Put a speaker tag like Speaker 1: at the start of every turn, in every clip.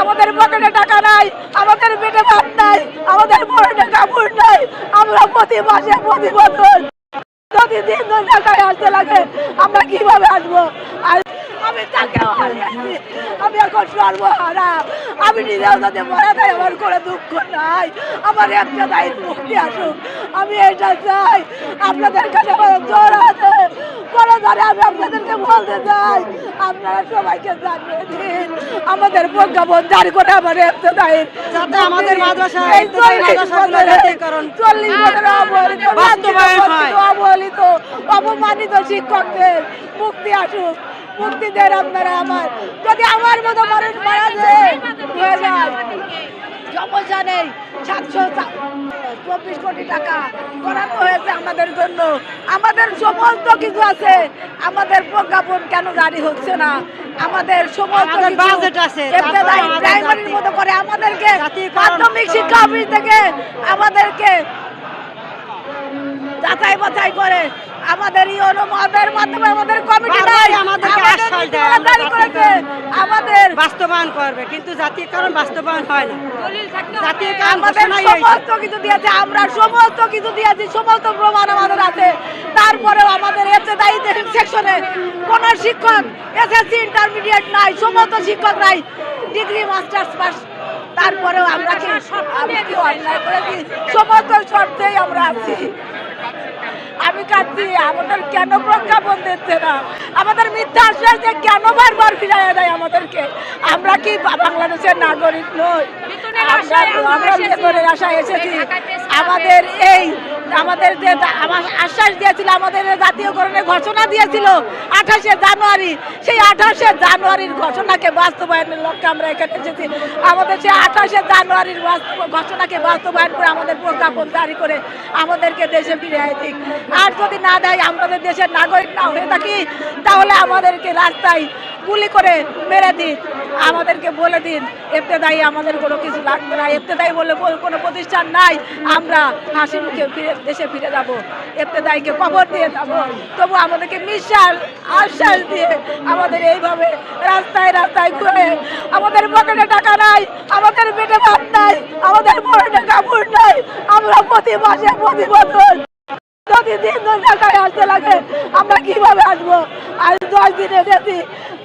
Speaker 1: আমাদের পকেটে টাকা নাই, আমাদের পেটে ভাত নাই, আমাদের পকেটে কাপড় নাই। আমরা প্রতি মাসে, প্রতি বছর প্রতিদিন তো ঢাকায় আসতে লাগে, আমরা কীভাবে আসব? আমি তাকেও হারিয়েছি। আমি এখন সর্বহারা। আমি নিজেও যাতে মারা যায় আমার করে দুঃখ নাই। আমার একটা দায়িত্ব মুক্তি আসুক। আমি এটা চাই। আপনাদের কাছে আমার জ্বর আছে। করে ধরে আমি আপনাদেরকে বলতে চাই। আপনারা সবাইকে জানিয়ে দিন। আমাদের প্রজ্ঞাপন জারি করে আমার একটা
Speaker 2: যাতে আমাদের মাদ্রাসা,
Speaker 1: চল্লিশ বছরে অবহেলিত অপমানিত শিক্ষকদের মুক্তি আসুক মুক্তি দেন আপনারা আমার। যদি আমার মতো মানুষ মারা যায় হয়ে যায় সমস্যা নেই সাতশো চব্বিশ কোটি টাকা বরাদ্দ হয়েছে আমাদের জন্য। আমাদের সমস্ত কিছু আছে। আমাদের প্রজ্ঞাপন কেন জারি হচ্ছে না? আমাদের সমস্ত
Speaker 2: আছে,
Speaker 1: প্রাইমারির মতো করে আমাদেরকে শিক্ষা অফিস থেকে আমাদেরকে যাচাই বাছাই করে আমাদের ইওনো মদের মাধ্যমে আমাদের
Speaker 2: আমাদেরকে
Speaker 1: আমাদের
Speaker 2: আশ্বাস দেয়,
Speaker 1: নীতিমালা করেছে। আমাদের
Speaker 2: বাস্তবায়ন করবে কিন্তু জাতীয়করণ বাস্তবায়ন হয় না। জাতীয়করণ
Speaker 1: আমাদের সমস্ত কিছু দিয়েছে আমরা সমস্ত কিছু দিয়েছি সমস্ত প্রমাণ আমাদের আছে। তারপরেও আমাদের এফতেদায়ী সেকশনে কোন শিক্ষক এসএসসি ইন্টারমিডিয়েট নাই সমস্ত শিক্ষক নাই ডিগ্রি মাস্টার্স পাস। তারপরেও আমরা কি সমস্ত শর্তেই আমরা আছি। আমি কাঁদছি আমাদের কেন প্রজ্ঞাপন দিচ্ছে না? আমাদের মিথ্যা আশ্বাস যে কেন বারবার ফিরাইয়া দেয় আমাদেরকে? আমরা কি বাংলাদেশের নাগরিক নই? আমরা আমরা বেতনের আশায় এসেছি। আমাদের এই আমাদের যে আমার আশ্বাস দিয়েছিল, আমাদের জাতীয়করণের ঘোষণা দিয়েছিল আঠাশে জানুয়ারি, সেই আঠাশে জানুয়ারির ঘোষণাকে বাস্তবায়নের লক্ষ্যে আমরা এখানে এসেছি। আমাদের সেই আঠাশে জানুয়ারির ঘোষণাকে বাস্তবায়ন করে আমাদের প্রজ্ঞাপন জারি করে আমাদেরকে দেশে ফিরে দিক আর যদি না দেয়, আমাদের দেশের নাগরিক না হয়ে থাকি, তাহলে আমাদেরকে রাস্তায় গুলি করে মেরে দিন। আমাদেরকে বলে দিন এফতেদায়ী আমাদের কোনো কিছু লাগবে না। এফতেদায়ী বলে কোনো প্রতিষ্ঠান নাই। আমরা হাসি মুখে ফিরে, দেশে ফিরে যাব। এফতেদায়ীকে কবর দিয়ে যাব। তবু আমাদেরকে মিশাল আশ্বাস দিয়ে আমাদের এইভাবে রাস্তায় রাস্তায় ঘুরে, আমাদের পকেটে টাকা নাই, আমাদের পেটে ভাত নাই, আমাদের পকেটে কাপড় নাই। আমরা প্রতি মাসে, প্রতি বছর ঢাকায় আসতে লাগে আমরা কীভাবে আসব? আজ দশ দিনে গেছি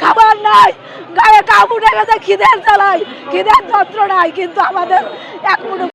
Speaker 1: খাবার নাই। গায়ে কাপড়ে গেছে খিদের চালাই খিদের যন্ত্র নাই কিন্তু আমাদের এক